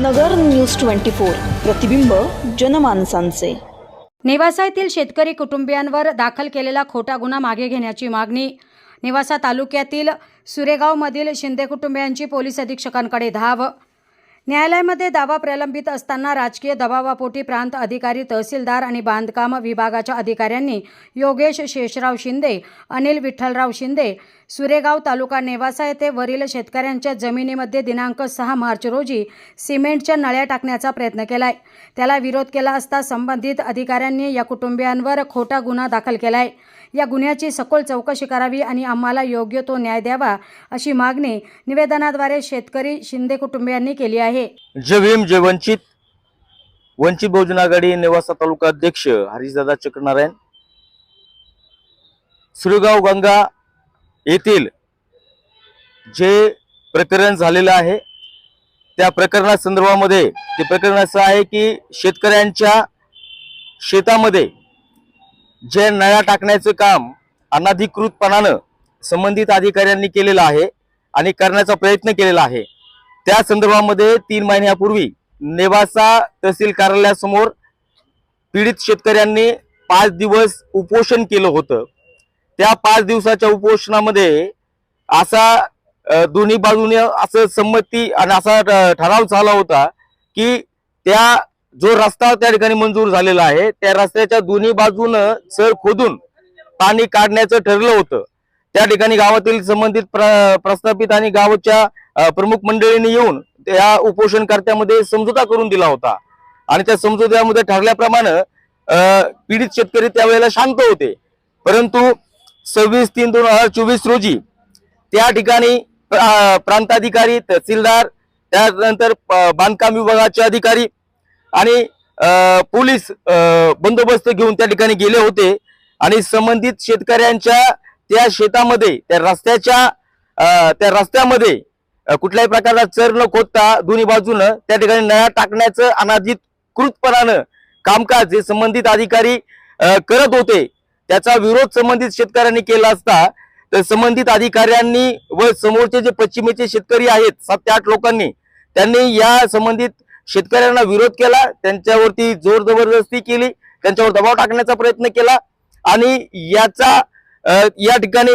नगर news twenty four. प्रतिबिंब जनमानसांचे. नेवासा येथील शेतकरी कुटुंबियांवर दाखल केलेला खोटा गुन्हा मागे घेण्याची मागणी. नेवासा तालुक्यातील सुरेगावमधील शिंदे कुटुंबियांची पोलीस अधीक्षकांकडे धाव. न्यायालयामध्ये दावा प्रलंबित असताना राजकीय दबावापोटी प्रांत अधिकारी तहसीलदार आणि बांधकाम विभागाच्या अधिकाऱ्यांनी योगेश शेषराव शिंदे अनिल विठ्ठलराव शिंदे सुरेगाव तालुका नेवासा येथे वरील शेतकऱ्यांच्या जमिनीमध्ये दिनांक सहा मार्च रोजी सिमेंटच्या नळ्या टाकण्याचा प्रयत्न केलाय. त्याला विरोध केला असता संबंधित अधिकाऱ्यांनी या कुटुंबियांवर खोटा गुन्हा दाखल केलाय. या गुन्ह्याची सखोल चौकशी करावी आणि आम्हाला योग्य तो न्याय द्यावा अशी मागणी निवेदनाद्वारे शेतकरी शिंदे कुटुंबियांनी केली आहे. जय भीम जय वंचित. वंचित बहुजन आघाडी नेवासा तालुका अध्यक्ष हरीशदादा चक्रनारायण. सुरगाव गंगा येथील जे प्रकरण झालेलं आहे त्या प्रकरणासंदर्भामध्ये ते प्रकरण असं आहे की शेतकऱ्यांच्या शेतामध्ये जे नळ्या टाकण्याचं काम अनधिकृतपणानं संबंधित अधिकाऱ्यांनी केलेलं आहे आणि करण्याचा प्रयत्न केलेला आहे. त्या संदर्भामध्ये तीन महिन्यापूर्वी नेवासा तहसील कार्यालयासमोर पीडित शेतकऱ्यांनी पाच दिवस उपोषण केलं होतं. त्या पाच दिवसाच्या उपोषणामध्ये असा दोन्ही बाजूने असं संमती आणि असा ठ- ठराव झाला होता की त्या जो रस्ता त्या ठिकाणी मंजूर झालेला आहे त्या रस्त्याच्या दोन्ही बाजूनं सर खोदून पाणी काढण्याचं ठरलं होतं. त्या ठिकाणी गावातील संबंधित प्र- प्रस्थापित आणि गावाच्या प्रमुख मंडळींनी येऊन त्या उपोषणकर्त्यामध्ये समझोता करून दिला होता. आणि त्या समझोत्यामध्ये ठरल्याप्रमाणे पीडित शेतकरी त्यावेळेला शांत होते. परंतु सव्वीस तीन दोन हजार चोवीस रोजी त्या ठिकाणी प्रा- प्रांताधिकारी तहसीलदार त्यानंतर बांधकाम विभागाचे अधिकारी आणि पोलीस बंदोबस्त घेऊन त्या ठिकाणी गेले होते. आणि संबंधित शेतकऱ्यांच्या त्या शेतामध्ये त्या रस्त्याच्या त्या रस्त्यामध्ये कुठल्याही प्रकारचा चर न खोदता दोन्ही बाजूनं त्या ठिकाणी नळा टाकण्याचं अनाधिकृतपणानं कामकाज जे संबंधित अधिकारी करत होते. त्याचा विरोध संबंधित शेतकऱ्यांनी केला असता. तर संबंधित अधिकाऱ्यांनी व समोरचे जे पश्चिमेचे शेतकरी आहेत सात ते आठ लोकांनी त्यांनी या संबंधित शेतकऱ्यांना विरोध केला त्यांच्यावरती जोर जबरदस्ती केली त्यांच्यावर दबाव टाकण्याचा प्रयत्न केला आणि याचा या ठिकाणी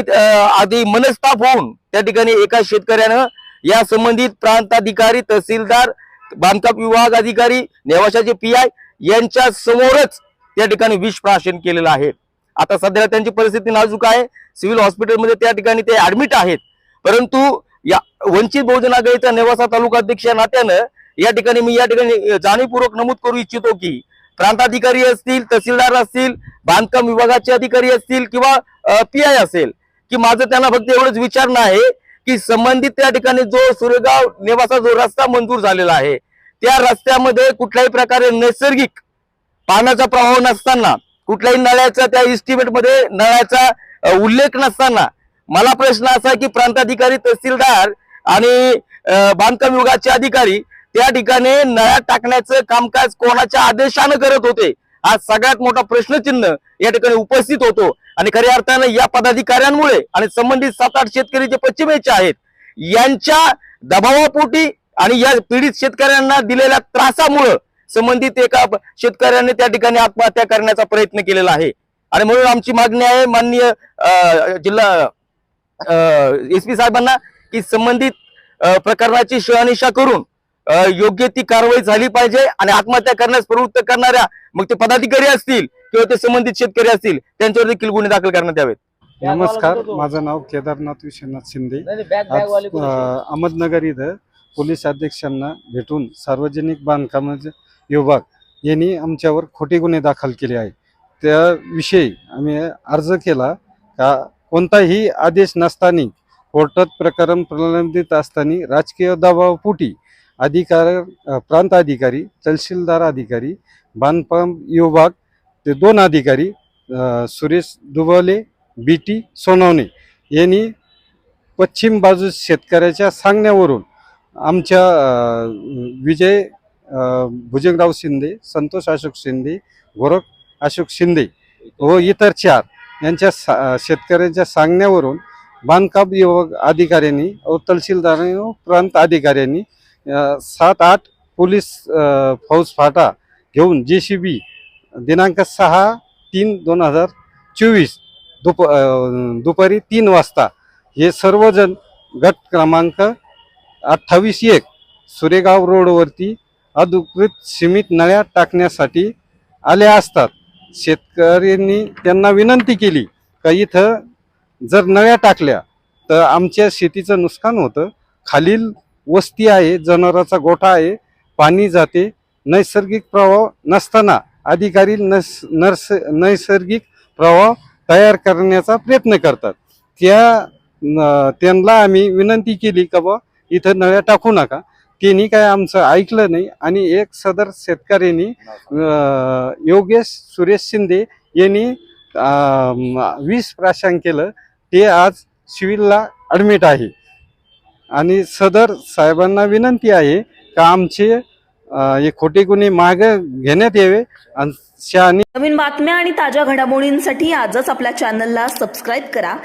आधी मनस्ताप होऊन त्या ठिकाणी एका शेतकऱ्यानं या संबंधित प्रांताधिकारी तहसीलदार बांधकाम विभाग अधिकारी नेवाशाचे पी आय यांच्या समोरच त्या ठिकाणी विष प्राशन केलेलं आहे. आता सध्या त्यांची परिस्थिती नाजूक आहे. सिव्हिल हॉस्पिटलमध्ये त्या ठिकाणी ते ऍडमिट आहेत. परंतु या वंचित बहुजन आघाडीचा नेवासा तालुका अध्यक्ष या नात्यानं या ठिकाणी मी या ठिकाणी जाणीवपूर्वक नमूद करू इच्छितो की प्रांताधिकारी असतील तहसीलदार असतील बांधकाम विभागाचे अधिकारी असतील किंवा पी आय असेल की माझं त्यांना फक्त एवढंच विचारणं आहे की संबंधित त्या ठिकाणी जो सुरेगाव नेवासा जो रस्ता मंजूर झालेला आहे त्या रस्त्यामध्ये कुठल्याही प्रकारे नैसर्गिक पाण्याचा प्रभाव नसताना कुठल्याही नळ्याचा त्या इस्टिमेटमध्ये नळ्याचा उल्लेख नसताना मला प्रश्न असा आहे की प्रांताधिकारी तहसीलदार आणि बांधकाम विभागाचे अधिकारी त्या ठिकाणी नळ्या टाकण्याचं कामकाज कोणाच्या आदेशानं करत होते? हा सगळ्यात मोठा प्रश्नचिन्ह या ठिकाणी उपस्थित होतो. आणि खऱ्या अर्थानं या पदाधिकाऱ्यांमुळे आणि संबंधित सात आठ शेतकरी जे पश्चिमेचे आहेत यांच्या दबावापोटी आणि या पीडित शेतकऱ्यांना दिलेल्या त्रासामुळं संबंधित एका शेतकऱ्यांनी शेतकऱ्याने त्या ठिकाणी आत्महत्या करण्याचा प्रयत्न केलेला आहे. आणि म्हणून आमची मागणी आहे माननीय जिल्हा एस पी साहेबांना की संबंधित प्रकरणाची शहानिशा करून योग्य ती कारवाई झाली पाहिजे आणि आत्महत्या करण्यास प्रवृत्त करणाऱ्या मग ते पदाधिकारी असतील किंवा ते संबंधित शेतकरी असतील त्यांच्यावर देखील गुन्हे दाखल करण्यात यावेत. नमस्कार माझं नाव केदारनाथ विश्वनाथ शिंदे. अहमदनगर इथं पोलीस अध्यक्षांना भेटून सार्वजनिक बांधकाम विभाग यांनी आमच्यावर खोटे गुन्हे दाखल केले आहे त्याविषयी आम्ही अर्ज केला का कोणताही आदेश नसताना कोर्टात प्रकरण प्रलंबित असताना राजकीय दबावपोटी अधिकार प्रांत अधिकारी तहसीलदार अधिकारी बांधकाम विभाग ते दोन अधिकारी सुरेश दुबले बी टी सोनवणे यांनी पश्चिम बाजू शेतकऱ्याच्या सांगण्यावरून आमच्या विजय भुजंगराव शिंदे संतोष अशोक शिंदे गोरख अशोक शिंदे व इतर चार यांच्या सा शेतकऱ्यांच्या सांगण्यावरून बांधकाम विभाग अधिकाऱ्यांनी व तहसीलदारांनी व प्रांत अधिकाऱ्यांनी सात आठ पोलीस फौज फाटा घेऊन जे सी बी दिनांक सहा तीन दोन हजार चोवीस दुप दुपारी तीन वाजता हे सर्वजण गट क्रमांक अठ्ठावीस एक सुरेगाव रोडवरती अधिकृत सीमित नळ्या टाकण्यासाठी आले असतात. शेतकऱ्यांनी त्यांना विनंती केली का इथं जर नळ्या टाकल्या तर आमच्या शेतीचं नुकसान होतं. खालील वस्ती आहे जनावराचा गोठा आहे पाणी जाते. नैसर्गिक प्रवाह नसताना अधिकारी नस नर्स नैसर्गिक प्रवाह तयार करण्याचा प्रयत्न करतात. त्या त्यांना आम्ही विनंती केली का बा इथं नळ्या टाकू नका. त्यांनी काय आमचं ऐकलं नाही आणि एक सदर शेतकऱ्यांनी योगेश सुरेश शिंदे यांनी वीस प्राशांक केलं. ते आज सिव्हिलला ॲडमिट आहे. आणि सदर साहेबांना विनंती आहे का आमचे हे खोटे गुन्हे मागे घेण्यात यावे आणि नवीन बातम्या आणि ताज्या घडामोडींसाठी आजच आपल्या चॅनलला सबस्क्राईब करा.